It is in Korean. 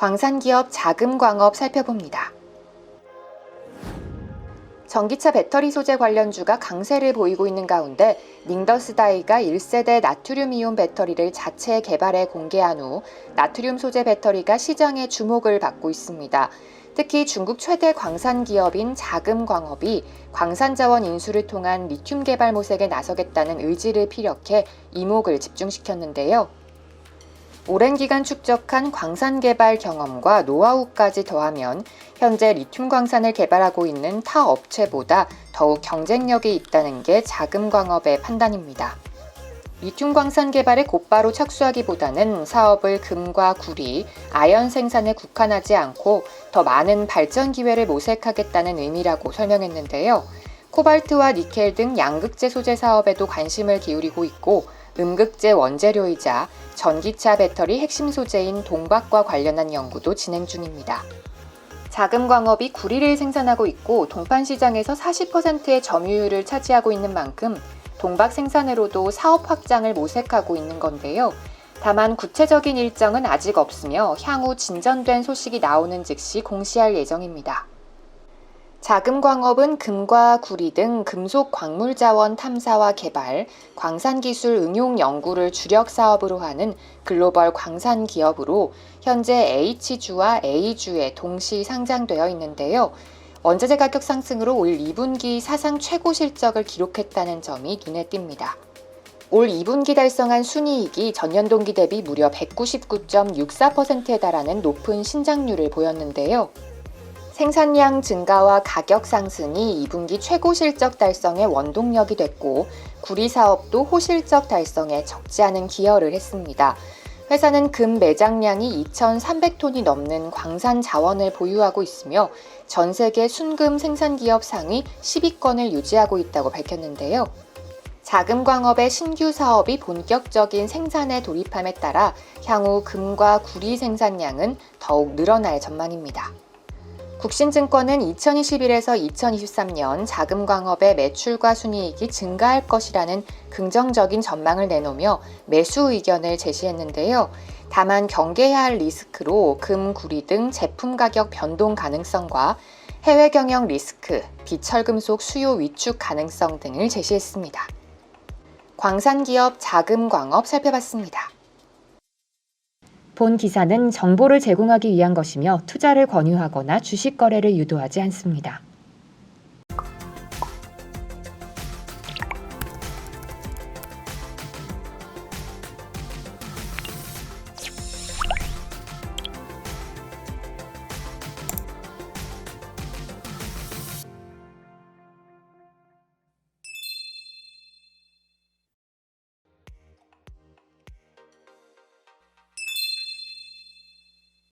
광산기업 자금광업 살펴봅니다. 전기차 배터리 소재 관련주가 강세를 보이고 있는 가운데 닝더스다이가 1세대 나트륨 이온 배터리를 자체 개발해 공개한 후 나트륨 소재 배터리가 시장의 주목을 받고 있습니다. 특히 중국 최대 광산 기업인 자금광업이 광산 자원 인수를 통한 리튬 개발 모색에 나서겠다는 의지를 피력해 이목을 집중시켰는데요. 오랜 기간 축적한 광산 개발 경험과 노하우까지 더하면 현재 리튬 광산을 개발하고 있는 타 업체보다 더욱 경쟁력이 있다는 게 자금 광업의 판단입니다. 리튬 광산 개발에 곧바로 착수하기보다는 사업을 금과 구리, 아연 생산에 국한하지 않고 더 많은 발전 기회를 모색하겠다는 의미라고 설명했는데요. 코발트와 니켈 등 양극재 소재 사업에도 관심을 기울이고 있고 음극재 원재료이자 전기차 배터리 핵심 소재인 동박과 관련한 연구도 진행 중입니다. 자금광업이 구리를 생산하고 있고 동판 시장에서 40%의 점유율을 차지하고 있는 만큼 동박 생산으로도 사업 확장을 모색하고 있는 건데요. 다만 구체적인 일정은 아직 없으며 향후 진전된 소식이 나오는 즉시 공시할 예정입니다. 자금광업은 금과 구리 등 금속 광물 자원 탐사와 개발, 광산 기술 응용 연구를 주력 사업으로 하는 글로벌 광산 기업으로 현재 H주와 A주에 동시 상장되어 있는데요. 원자재 가격 상승으로 올 2분기 사상 최고 실적을 기록했다는 점이 눈에 띕니다. 올 2분기 달성한 순이익이 전년 동기 대비 무려 199.64%에 달하는 높은 신장률을 보였는데요. 생산량 증가와 가격 상승이 2분기 최고 실적 달성의 원동력이 됐고 구리 사업도 호실적 달성에 적지 않은 기여를 했습니다. 회사는 금 매장량이 2,300톤이 넘는 광산 자원을 보유하고 있으며 전 세계 순금 생산 기업 상위 10위권을 유지하고 있다고 밝혔는데요. 자금광업의 신규 사업이 본격적인 생산에 돌입함에 따라 향후 금과 구리 생산량은 더욱 늘어날 전망입니다. 국신증권은 2021에서 2023년 자금광업의 매출과 순이익이 증가할 것이라는 긍정적인 전망을 내놓으며 매수 의견을 제시했는데요. 다만 경계해야 할 리스크로 금, 구리 등 제품 가격 변동 가능성과 해외 경영 리스크, 비철금속 수요 위축 가능성 등을 제시했습니다. 광산기업 자금광업 살펴봤습니다. 본 기사는 정보를 제공하기 위한 것이며 투자를 권유하거나 주식 거래를 유도하지 않습니다.